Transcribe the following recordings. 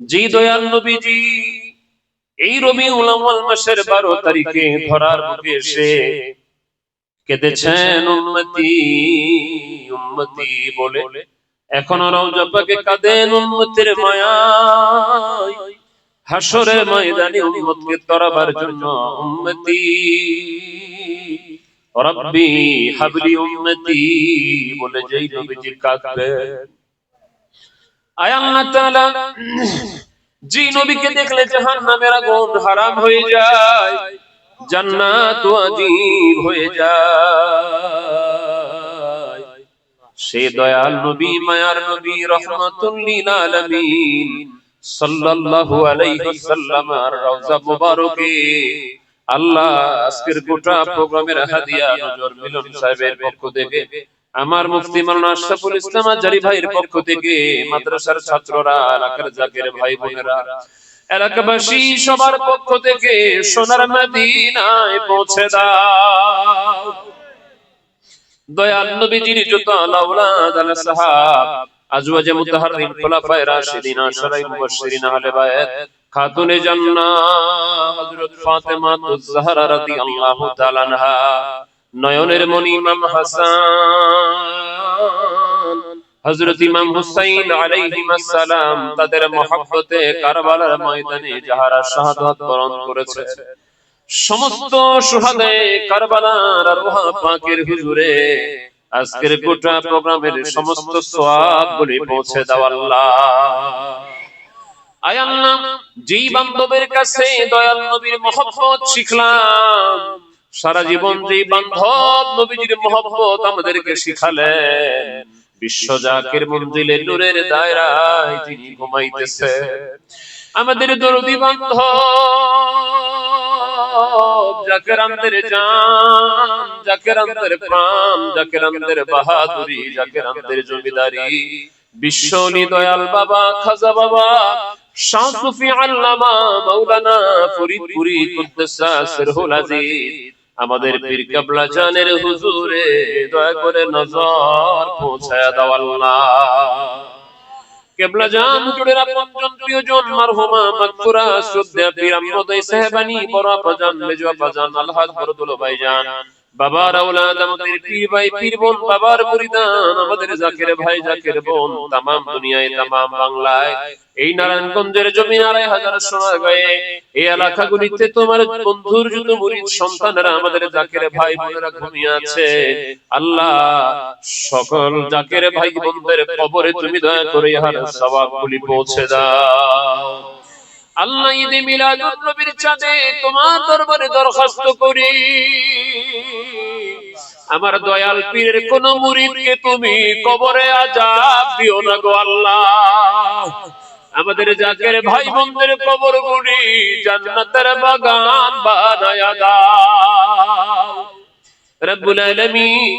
জি দয়াল নবীজি, এই রবি উলামাল মাসের বারো তারিখে ধরার বুকে এসে কেঁদেছেন উন্মতি উন্মতি বলে। এখনও রওজা কাঁদেন উন্মতের মায়া হাসরের ময়দানে উম্মতকে তরাবার জন্য উম্মতি। রব্বি হাবলি উম্মতি বলে যেই নবীজি কাঁদবেন। আল্লাহ সে দয়াল নবী, মায়ার নবী আল্লাহ আজকের গোটা প্রোগ্রামের হাদিয়া নজর মিলন সাহেবের পক্ষ থেকে আমার মুফতি মাওলানা আশরাফুল ইসলাম আজারি ভাইয়ের পক্ষ থেকে মাদ্রাসার ছাত্ররা এলাকার জাকের ভাই বোনেরা এলাকাবাসী সবার পক্ষ থেকে সোনার মদিনায় পৌঁছে দাও। দয়াল নবীজির যত আলাউলাদ আলা সাহাব। আজওয়াজে মুতাহাররিম খুলাফায়ে রাশিদিন আশরাই মুবাশশিরিন আহলে বায়াত খাতুনে জান্নাত হযরত ফাতেমা তুজ জাহরা রাদিয়াল্লাহু তাআলা আনহা। নয়নের মনি ইমাম হাসান। হযরত ইমাম হুসাইন আলাইহিস সালাম তাদের মহব্বতে কারবালার ময়দানে যাহারা শাহাদাত বরণ করেছে। সমস্ত সুহাদে কারবালার রোহা পাকের হুজুরে আজকের গোটা প্রোগ্রামের সমস্ত সওয়াবগুলি পৌঁছে দাও আল্লাহ। আয় আল্লাহ যেই বান্ধবের কাছে দয়াল নবীর মহব্বত শিখলাম সারা জীবন যেই বান্ধব নবীজির মহব্বত আমাদেরকে শিখালেন। বিশ্ব জাকের মঞ্জিলে নূরের দায়রায় যিনি ঘুমাইতেছে। আমাদের দরদি বান্ধব জাকের আন্দের জান জাকের আন্দের প্রাণ জাকের আন্দের বাহাদুরি জাকের আন্দের জমিদারি। বিশ্বনি দয়াল বাবা খাজা বাবা শাহ সুফি আল্লামা মাওলানা ফরিদপুরি কুদ্দুসা সিরহুল আজিজ। আমাদের পীর কাবলা জানের হুজুরে দয়া করে নজর পৌঁছায় দাও আল্লাহ। কেবলা জান হুজুরের আপনজন প্রিয়জন মারহুমা মাগফুরা শ্রদ্ধা পীর আম্মদাই সাহেবানি বড় আপাজান মেজো আপাজান আলহাজ বরদুল ভাইজান বাবার আওলাদ আমাদের পীর ভাই, পীর বোন, বাবার পরিদান আমাদের জাকের ভাই, জাকের বোন, তামাম দুনিয়ায়, তামাম বাংলায়। এই নারায়ণগঞ্জের জমি আড়াই হাজার সোনার গায়ে, এই এলাকাগুলিতে তোমার বন্ধুর যত মুরিদ সন্তানেরা আমাদের জাকের ভাই বোনেরা ঘুমিয়ে আছে। আল্লাহ, সকল জাকের ভাই বোনদের কবরে তুমি দয়া করে ইহার সওয়াবগুলি পৌঁছে দাও। আল্লাহ ঈদে মিলাদুন নবীর চাঁদে তোমার দরবারে দরখাস্ত করি। আমার দয়াল পীরের কোন মুরিদকে তুমি কবরে আজাব দিও না গো আল্লাহ। আমাদের জাকের ভাই বোনদের কবর গুলি জান্নাতের বাগান বানায়া দাও। রব্বুল আলামিন,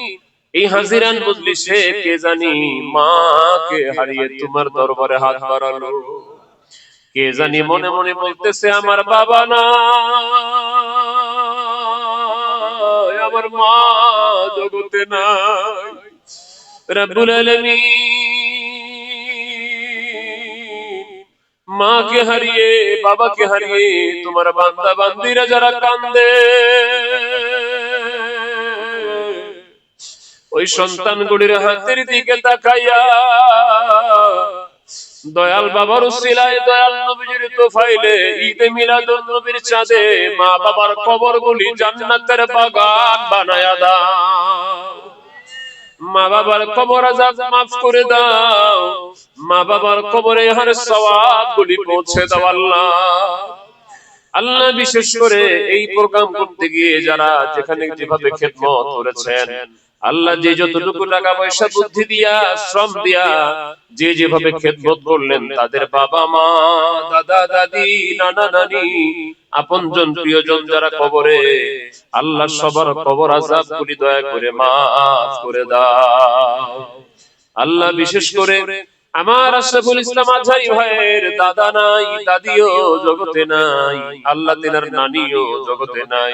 এই হাজিরান মজলিসে কে জানি মাকে হারিয়ে তোমার দরবারে হাত বাড়ালো। কে জানি মনে মনে বলতেছে, আমার বাবা না। আমার মা জগতে নাই। মাকে হারিয়ে, বাবাকে হারিয়ে তোমার বান্দা বান্দিরা যারা কান্দে, ওই সন্তানগুলির হাতের দিকে তাকাইয়া দয়াল বাবার উসিলায় দয়াল নবীর তোফাইলে ঈদে মিলাদুন নবীর চাঁদে মা বাবার কবরগুলি জান্নাতের বাগান বানায়া দাও। মা বাবার কবর আজাব মাফ করে দাও। মা বাবার কবরে হার সওয়াব গুলি পৌঁছে দাও আল্লাহ। আল্লাহ বিশেষ করে এই প্রোগ্রাম করতে গিয়ে যারা যেখানে যেভাবে খেদমত করেছেন আল্লাহ যে যতটুকু টাকা পয়সা বুদ্ধি দিয়া, শ্রম দিয়া, যে যেভাবে খেদমত করলেন, তাদের বাবা মা, দাদা, দাদি, নানা, নানি, আপনজন, প্রিয়জন যারা কবরে, আল্লাহ সবার কবর আজাব গুলি দয়া করে মাফ করে দাও। আল্লাহ বিশেষ করে আমার আশরাফুল ইসলাম আজহারি ভাইয়ের দাদা নাই, দাদিও জগতে নাই, আল্লাহ তেনার নানিও জগতে নাই।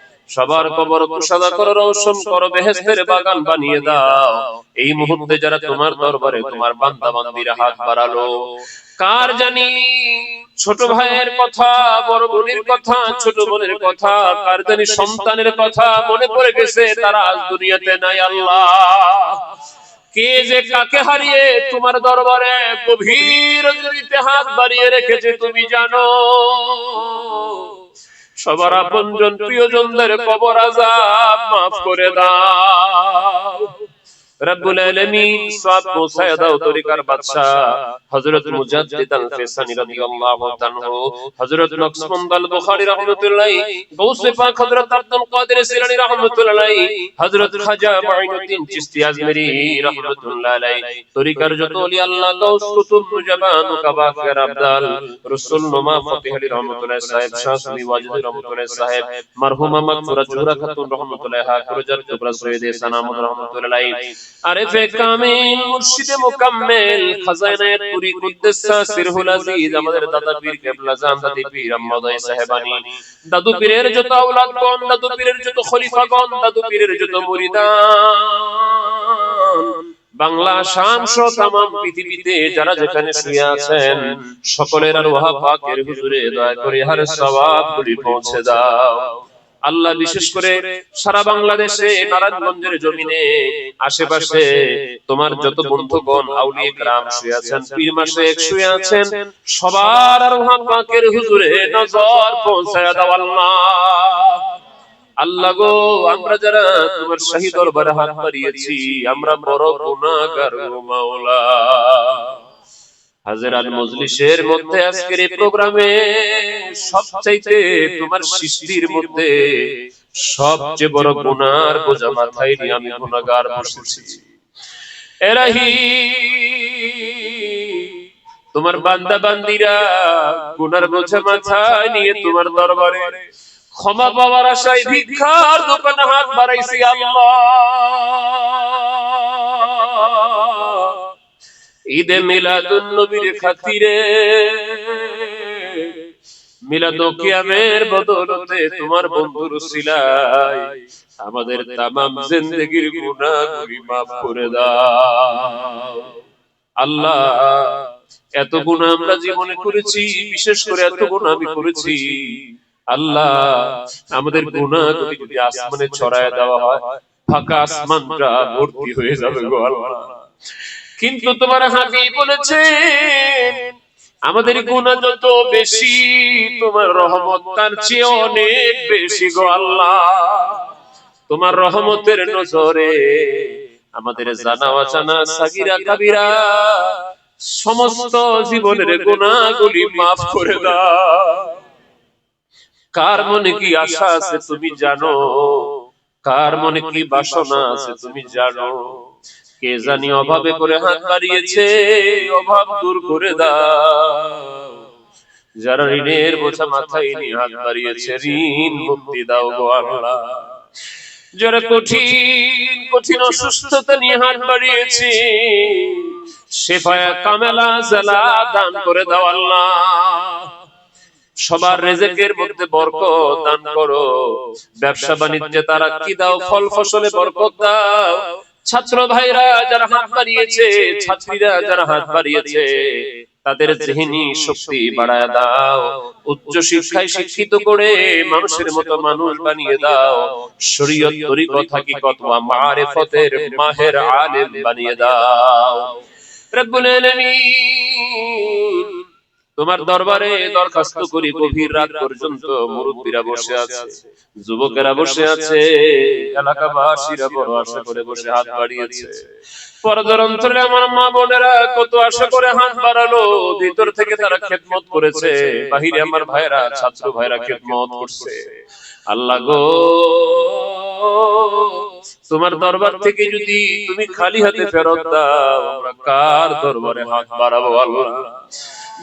সবার কবর কুশাদা করো রৌশন করো বেহেস্তের বাগান বানিয়ে দাও। এই মুহূর্তে যারা তোমার দরবারে তোমার বান্দা বান্দিরা হাত বাড়ালো। কার জানি ছোট ভাইয়ের কথা বড় বোনের কথা ছোট বোনের কথা কার জানি সন্তানের কথা মনে পড়ে গেছে তারা আজ দুনিয়াতে নাই আল্লাহ। কে যে কাকে হারিয়ে তোমার দরবারে গভীর হাত বাড়িয়ে রেখেছে তুমি জানো। সবার আপনজন প্রিয়জনদের কবর আজাব মাফ করে দাও। রব্বুল আলামিন সব পৌঁছায় দাও তরিকার বাদশা হযরত মুজাদ্দিদ আল ফিসানি রাদিয়াল্লাহু তাআলা হযরত নকশবন্দ আল বুখারী রাহমাতুল্লাহ, গৌসে পাক হযরত আব্দুল কাদের সিলানি রাহমাতুল্লাহ, হযরত খাজা মাইনুদ্দিন চিশতি আজমেরি রাহমাতুল্লাহ আলাইহি, তরিকার যত ওলি আল্লাহ, গৌস, কুতুব, মুজাবান কাবাকের আব্দাল, রাসূল নোমা ফতিহ আলী রাহমাতুল্লাহ সাহেব, শাহ সুনি ওয়াজিদ রাহমাতুল্লাহ সাহেব, মারহুমা মাগফুরা জুহরা খাতুন রাহমাতুল্লাহ হাকুরজাত কুবরা সৈয়দ সানামুদ রাহমাতুল্লাহ বাংলা, শাম তামাম পৃথিবীতে যারা যেখানে শুয়ে আছেন, সকলের আর ওহা পাকের হুজুরে দয়া করে হার গুলি পৌঁছে দাও। আল্লাহ বিশেষ করে সারা বাংলাদেশে নারায়ণগঞ্জের জমিনে আশেপাশে তোমার যত বন্ধুগণ আউলি গ্রাম শুয়ে আছেন পীর মাসে শুয়ে আছেন সবার আর পাকের হুজুরে নজর পৌঁছায় দাও আল্লাহ। আল্লাহ গো আমরা যারা তোমার শাহী দরবারে হাত বাড়িয়েছি আমরা বড় গুণাগার গো মাওলা। হাজার মজলিশের মধ্যে আজকের এই প্রোগ্রামে সবচাইতে তোমার সৃষ্টির মধ্যে সবচেয়ে বড় গুনার বোঝা মাথায় নিয়ে আমি গুনাহগার বসেছি। এরাহি তোমার বান্দা বান্দিরা গুনার বোঝা মাথায় নিয়ে তোমার দরবারে ক্ষমা পাওয়ার আশায় ভিক্ষার দোকানে হাত বাড়াইছি আল্লাহ। ঈদে মিলাদুন নবীর খাতিরে মিলাদ কিয়ামের বদলতে তোমার বন্ধুর সিলাই। আমাদের তামাম জিন্দেগির গুনাহগুলি মাফ করে দাও। আল্লাহ এত গুনাহ আমরা জীবনে করেছি বিশেষ করে এত গুনাহ আমি করেছি। আল্লাহ আমাদের গুনাহগুলি যদি আসমানে ছড়ায় দেওয়া হয় ফাঁকা আসমানটা ভর্তি হয়ে যাবে গো আল্লাহ। কিন্তু তোমার হাবিব বলেছেন আমাদের গুনাহ যত বেশি তোমার রহমত তার চেয়ে অনেক বেশি গো আল্লাহ। তোমার রহমতের নজরে আমাদের জানা অজানা সাগিরা কাবিরা সমস্ত জীবনের গুনাহগুলি মাফ করে দাও। কার মনে কি আশা আছে তুমি জানো? কার মনে কি বাসনা আছে তুমি জানো? কে জানি অভাবে করে হাত বাড়িয়েছে অভাব দূর করে দাও। যারা ঋণের বোঝা মাথায় নিয়ে হাত বাড়িয়েছে ঋণ মুক্তি দাও গো আল্লাহ। যারা কঠিন কঠিন অসুস্থতা নিয়ে হাত বাড়িয়েছে শেফায়া কামেলা জালা দান করে দাও আল্লাহ। সবার রেজেকের মধ্যে বরকত দান করো। ব্যবসা বাণিজ্যে তারা কি দাও? ফল ফসলে বরকত দাও। ছাত্র ভাইরা যারা হাত বাড়িয়েছে, ছাত্রীরা যারা হাত বাড়িয়েছে, তাদের জেহিনী শক্তি বাড়ায় দাও, উচ্চ শিক্ষায় শিক্ষিত করে মানুষের মতো মানুষ বানিয়ে দাও, শরীয়ত তরিকত হাকিকত ওয়া মারিফতের মাহের আলেম বানিয়ে দাও। রব্বুল আলামিন তোমার দরবারে দরখাস্ত করি গভীর রাত পর্যন্ত মুরব্বীরা বসে আছে যুবকেরা বসে আছে এলাকাবাসীরা বড় আশা করে বসে হাত বাড়িয়েছে। পরদর অন্তরে আমার মা বোনেরা কত আশা করে হাত বাড়ালো, ভিতর থেকে তারা খেদমত করেছে, বাহিরে আমার ভাইরা ছাত্র ভাইরা খেদমত করছে। আল্লাহ গো, তোমার দরবার থেকে যদি তুমি খালি হাতে ফেরত দাও কার দরবারে হাত বাড়াবো আল্লাহ?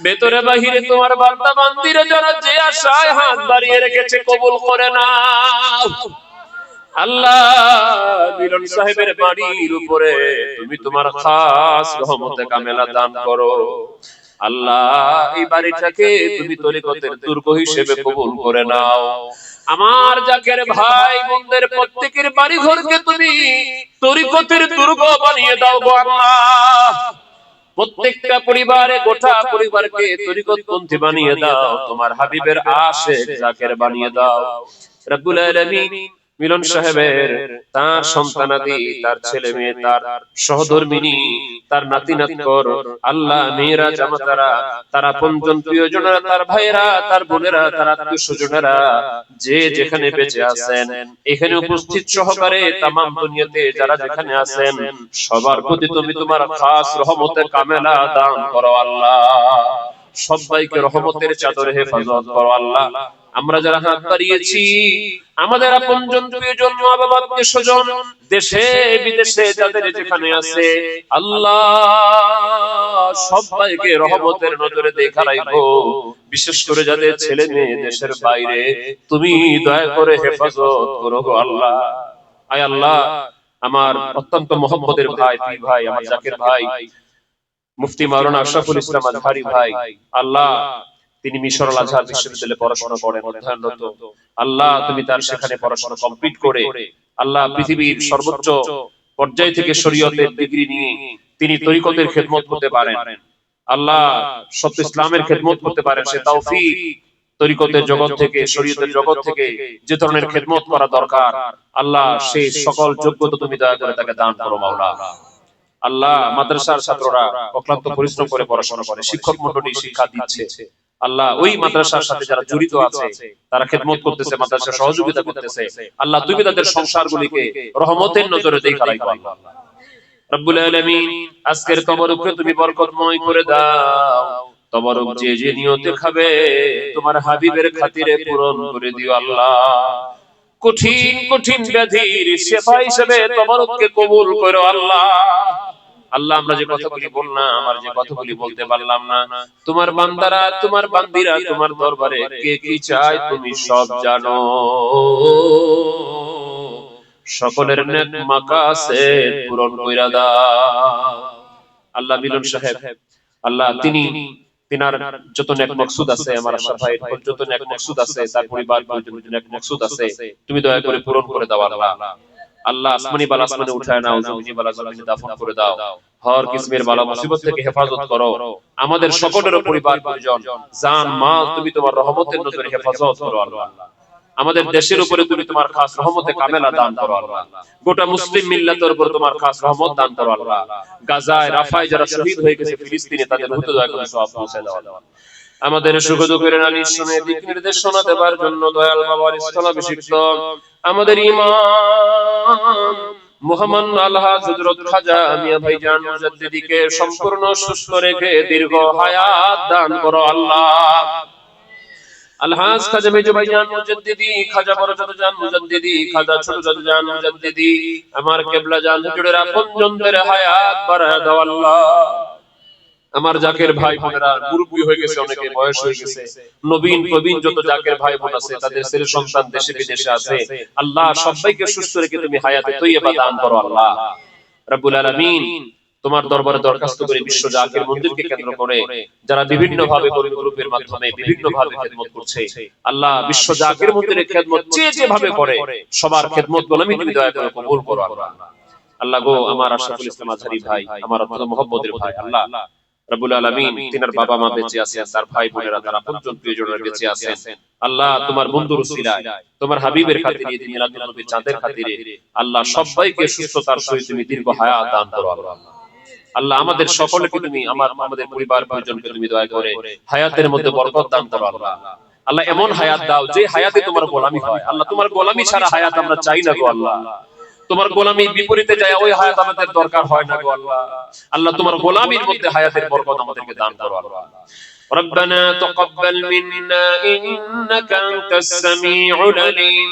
ভেতরে বাহিরে তোমার বার্তা বান্দিরে যারা যে আশায় হাত বাড়িয়ে রেখেছে, কবুল করে না দুর্গ হিসেবে কবুল করে নাও। আমার জাকের ভাই বোনদের প্রত্যেকের বাড়ি ঘরকে তুমি তরিকতের দুর্গ বানিয়ে দাও প্রত্যেকটা পরিবারে, গোটা পরিবারকে বানিয়ে দাও। তোমার হাবিবের আশেক জাকের বানিয়ে দাও। মিলন সাহেবের তার সন্তানাদি তার ছেলে মেয়ে তার সহধর্মিনী তার নাতি নাতকর আল্লাহ মেয়েরা জামাতারা তার আপনজন প্রিয়জনেরা তার ভাইয়েরা তার বোনেরা তার আত্মীয় স্বজনেরা যে যেখানে বেঁচে আছেন এখানে উপস্থিত সহকারে তামাম দুনিয়াতে যারা যেখানে আছেন সবার প্রতি তুমি তোমার খাস রহমতে কামেলা দান করো আল্লাহ। সবাইকে রহমতের চাদরে হেফাজত করো আল্লাহ। আমরা যারা হাত বাড়িয়েছি, আমাদের আপনজন প্রিয়জন মা বাবা স্বজন, দেশে, বিদেশে যাদের যেখানে আছে, আল্লাহ সবাইকে রহমতের নজরে দেখা রাখব বিশেষ করে যাদের ছেলে মেয়ে দেশের বাইরে, তুমি দয়া করে হেফাজত করো গো আল্লাহ। আয় আল্লাহ, আমার অত্যন্ত মহব্বতের ভাই, পীর ভাই, আমার জাকির ভাই, মুফতি মাওলানা আশরাফুল ইসলাম আজহারি ভাই, আল্লাহ তিনি মিশর আল আজহার বিশ্ববিদ্যালয়ে পড়াশোনা করেন অধ্যয়নরত আল্লাহ, তুমি তার সেখানে পড়াশোনা কমপ্লিট করে আল্লাহ পৃথিবীর সর্বোচ্চ পর্যায় থেকে শরীয়তের ডিগ্রি নিয়ে তিনি তরিকতের খেদমত করতে পারেন। আল্লাহ সত্য ইসলামের খেদমত করতে পারেন, সে তৌফিক তরিকতের জগৎ থেকে, শরীয়তের জগৎ থেকে যে ধরনের খেদমত করা দরকার, আল্লাহ সেই সকল যোগ্যতা তুমি দয়া করে তাকে দান করো, মাওলা। আল্লাহ মাদ্রাসার ছাত্ররা অক্লান্ত পরিশ্রম করে পড়াশোনা করে, শিক্ষক মন্ডলী শিক্ষা দিচ্ছে। আল্লাহ ওই মাদ্রাসার সাথে যারা জড়িত আছে তারা খেদমত করতেছে মাদ্রাসা সহযোগিতা করতেছে। আল্লাহ তুমি তাদের সংসারগুলিকে রহমতের নজরে দেখা রাখো আল্লাহ রব্বুল আলামিন আজকের তবরুককে তুমি বরকতময় করে দাও। তবরুক যে যে নিয়তে খাবে তোমার হাবিবের খাতিরে পূরণ করে দিও আল্লাহ। কঠিন কঠিন ব্যাধির শেফা হিসেবে তবরুককে কবুল করো আল্লাহ। আল্লাহ আমরা যে কথাগুলি বললাম, আমার যে কথাগুলি বলতে পারলাম না, তোমার বান্দারা, তোমার বান্দিরা, তোমার দরবারে কে কি চায় তুমি সব জানো। সকলের নেক মাকাসে পূরণ কইরা দাও। আল্লাহ মিলন সাহেব, আল্লাহ তিনি, তিনার যত নেক মকসুদ আছে, আমার ভাই যত নেক মকসুদ আছে, তার পরিবার যত নেক মকসুদ আছে, তুমি দয়া করে পূরণ করে দাও আল্লাহ। আল্লাহ আসমানি বালা আসমানে উঠায় নাও, জমিনি বালা জমিনে দাফন করে দাও। হর কিসমের বালা মুসিবত থেকে হেফাজত করো। আমাদের সকলের পরিবার, পরিজন, জান, মাল, তুমি তোমার রহমতের নজরে হেফাজত করো আল্লাহ। আমাদের দেশের উপরে তুমি তোমার খাস রহমতে কামেলা দান করো আল্লাহ। গোটা মুসলিম মিল্লাতের উপর তোমার খাস রহমত দান করো আল্লাহ। গাজায়, রাফায় যারা শহীদ হয়ে গেছে ফিলিস্তিনে, তাদের হুত দয়া করে সব পৌঁছে দাও আল্লাহ। আমাদের সুখ দুঃখের নারী শুনে দিক নির্দেশনা দেবার জন্য দয়াল বাবার স্থলাভিষিক্ত আমাদের ইমাম মোহাম্মদ আল্লাহ হযরত খাজা মিয়া ভাইজান মুজাদ্দিদিকে সম্পূর্ণ সুস্থ রেখে দীর্ঘ হায়াত দান করো আল্লাহ। আলহাজ খাজা মেজো ভাইজান মুজাদ্দিদি খাজা বড় জান মুজাদ্দিদি খাজা ছোট জান মুজাদ্দিদি। আমার কেবলা জান হুজুরের আপনজনদের হায়াত বাড়ায় দাও আল্লাহ। আমার জাকের ভাই বোনেরা মুরব্বী হয়ে গেছে, অনেকে বয়স হয়ে গেছে। নবীন প্রবীণ যত জাকের ভাই বোন আছে, তাদের ছেলে সন্তান দেশে বিদেশে আছে। আল্লাহ সবাইকে সুস্থ রেখে তুমি হায়াতে তৈয়বা দান করো আল্লাহ। রাব্বুল আলামিন তোমার দরবারে দরখাস্ত করে বিশ্ব জাকের মন্দিরকে কেন্দ্র করে যারা বিভিন্ন ভাবে গ্রুপের মাধ্যমে বিভিন্ন ভাবে খেদমত করছে, আল্লাহ বিশ্ব জাকের মন্দিরের খেদমত যে যে ভাবে করে, সবার খেদমত গোলামি তুমি দয়া করে কবুল করো আল্লাহ। আল্লাহ গো, আমার আশরাফুল ইসলাম আজহারি ভাই, আমার অত্যন্ত মহব্বতের ভাই, আল্লাহ আলামিন তিনার বাবা মা বেঁচে আছেন তার ভাই বোনেরা তার আপনজন প্রিয়জনেরা বেঁচে আছেন। আল্লাহ তোমার বন্ধুর উসিলায় তোমার হাবিবের খাতিরে নবীর চাঁদের খাতিরে আল্লাহ সবাইকে সুস্থতার সহিত তুমি দীর্ঘ হায়াত দান করো আল্লাহ। আল্লাহ। আমাদের সকলকে তুমি আমার আমাদের পরিবার পরিজনকে তুমি দয়া করে হায়াতের মধ্যে বরকত দান করো আল্লাহ। আল্লাহ। এমন হায়াত দাও যে হায়াতে তোমার গোলামি হয়। আল্লাহ তোমার গোলামি ছাড়া হায়াত আমরা চাই না গো আল্লাহ। তোমার গোলামির বিপরীতে যায় ওই হায়াত আমাদের দরকার হয় না গো আল্লাহ আল্লাহ তোমার গোলামির মধ্যে হায়াতের বরকত আমাদেরকে দান করো আল্লাহ ربنا تقبل منا إنك أنت السميع العليم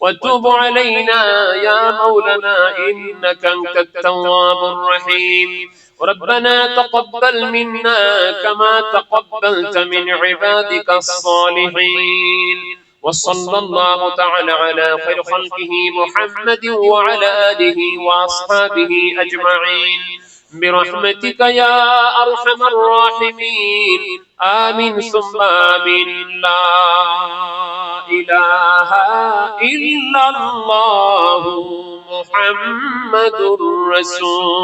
وتب علينا يا مولانا إنك أنت التواب الرحيم ربنا تقبل منا كما تقبلت من عبادك الصالحين وصلى الله تعالى على خير خلقه محمد وعلى آله وأصحابه أجمعين. برحمتك يا أرحم الراحمين. آمين ثم آمين. لا إله إلا الله. محمد رسول